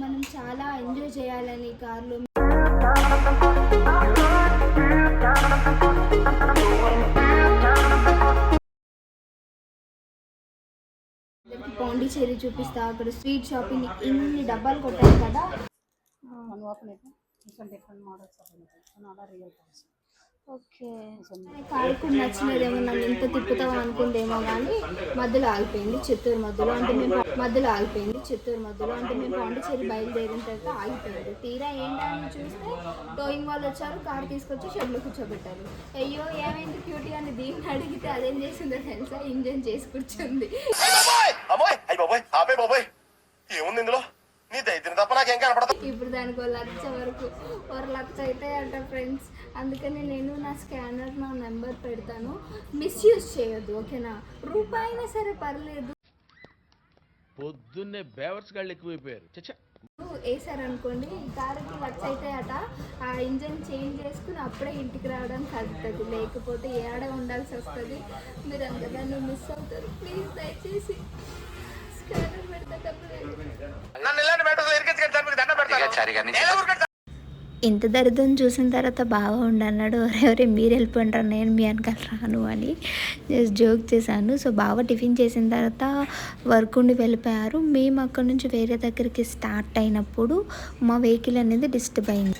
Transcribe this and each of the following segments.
మనం చాలా ఎంజాయ్ చేయాలని కార్లో పాండిచేరి చూపిస్తా. అక్కడ స్ట్రీట్ షాపింగ్ ఇన్ని డబ్బాలు కొట్టారు కదా. ఓపెన్ అయితే డిఫరెంట్ మోడల్స్ అలా రియల్ ఓకే. కారుకు నచ్చినదేమో నన్ను ఇంత తిప్పుతాం అనుకుంటేమో కానీ మధ్యలో ఆగిపోయింది చిత్తూరు మధ్యలో. అంటే మేము మధ్యలో ఆగిపోయింది చిత్తూరు మధ్యలో. అంటే మేము పాండిచేరి బయలుదేరిన తర్వాత ఆగిపోయింది. తీరా ఏంటని చూస్తే టోయింగ్ వాళ్ళు వచ్చారు కారు తీసుకొచ్చి షెడ్లో కూర్చోబెట్టారు. అయ్యో ఏమైంది క్యూటీ అని దీన్ని అడిగితే అదేం చేసిందో తెలుసా? ఇంజన్ చేసి కూర్చుంది బాబోయ్ అమ్మోయ్ అయ్యి బాబోయ్ ఆపే బాబోయ్ ఏముంది ఇందులో నీ దైత్యం తప్ప నాకేం కనపడదు. ఇప్పుడు దానికి ఒక లక్ష వరకు ఒక లక్ష అయితే అంట ఫ్రెండ్స్ అందుకని నేను నా స్కానర్ నా నెంబర్ పెడతాను. మిస్యూజ్ చేయొద్దు ఓకేనా? రూపాయి అయినా సరే పర్లేదు. పొద్దున్నే బేవర్స్ గాళ్ళు ఎక్కువైపోయారు. చచ్చా. వేసారనుకోండి ఈ కారుకి లక్ష అయితే అట ఆ ఇంజన్ చేంజ్ చేసుకుని అప్పుడే ఇంటికి రావడానికి అవుతుంది లేకపోతే ఏడ ఉండాల్సి వస్తుంది. మీరు అంతగానో మిస్ అవుతారు. ప్లీజ్ దయచేసి స్కానర్ ఊరికే ఇంత దరిద్రం చూసిన తర్వాత బాగా ఉండన్నాడు ఎవరెవరే మీరు వెళ్ళిపోంటారు నేను మీ వెనకాల రాను అని జస్ట్ జోక్ చేశాను. సో బాగా టిఫిన్ చేసిన తర్వాత వర్క్ ఉండి వెళ్ళిపోయారు. మేము అక్కడ నుంచి వేరే దగ్గరికి స్టార్ట్ అయినప్పుడు మా వెహికల్ అనేది డిస్టర్బ్ అయింది.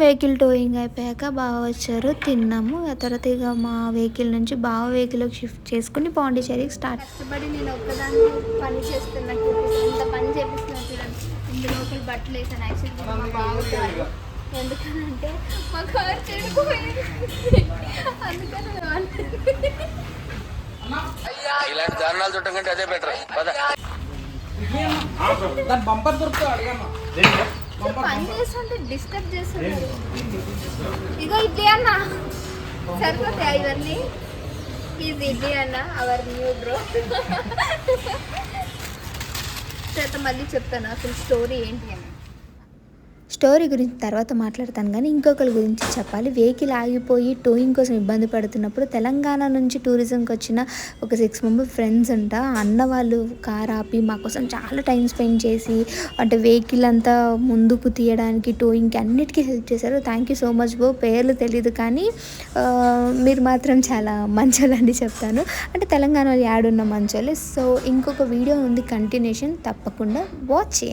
వెహికల్ టోయింగ్ అయిపోయాక బాగా వచ్చారు. తిన్నాము. ఆ తర్వాత ఇక మా వెహికల్ నుంచి బావ వెహికల్కి షిఫ్ట్ చేసుకుని పాండిచేరికి స్టార్ట్ కష్టపడి నేను ఒక్కదాన్ని పని చేస్తున్నా. ఇంత పని చేపిస్తున్నా చూడండి. ఇందులో బట్టలు వేసాను. యాక్చువల్లీ మా బాగుంటారు ఎందుకనంటే మా కార్ చెడిపోయింది. అందుకని ఇలాంటి దారుణాలు చుట్టం కంటే అదే బెటర్. బంపర్ పని చేస్తుంటే డిస్టర్బ్ చేస్తున్నారు ఇగో ఇడ్లీ అన్న. సరిపోతాయా ఇవన్నీ. ఈజ్ ఇడ్లీ అన్న అవర్ న్యూ బ్రో తర్వాత మళ్ళీ చెప్తాను అసలు స్టోరీ ఏంటి అని. స్టోరీ గురించి తర్వాత మాట్లాడతాను కానీ ఇంకొకరి గురించి చెప్పాలి. వెహికల్ ఆగిపోయి టోయింగ్ కోసం ఇబ్బంది పడుతున్నప్పుడు తెలంగాణ నుంచి టూరిజంకి వచ్చిన ఒక సిక్స్ మెంబర్ ఫ్రెండ్స్ అంట. అన్న వాళ్ళు కార్ ఆపి మా కోసం చాలా టైం స్పెండ్ చేసి అంటే వెహికల్ అంతా ముందుకు తీయడానికి టోయింగ్కి అన్నిటికీ హెల్ప్ చేశారు. థ్యాంక్ యూ సో మచ్ బో పేర్లు తెలియదు కానీ మీరు మాత్రం చాలా మంచోళ్ళని చెప్తాను. అంటే తెలంగాణలో యాడ్ ఉన్న మంచోళ్ళే. సో ఇంకొక వీడియో ఉంది కంటిన్యూషన్ తప్పకుండా వాచ్ చేయండి.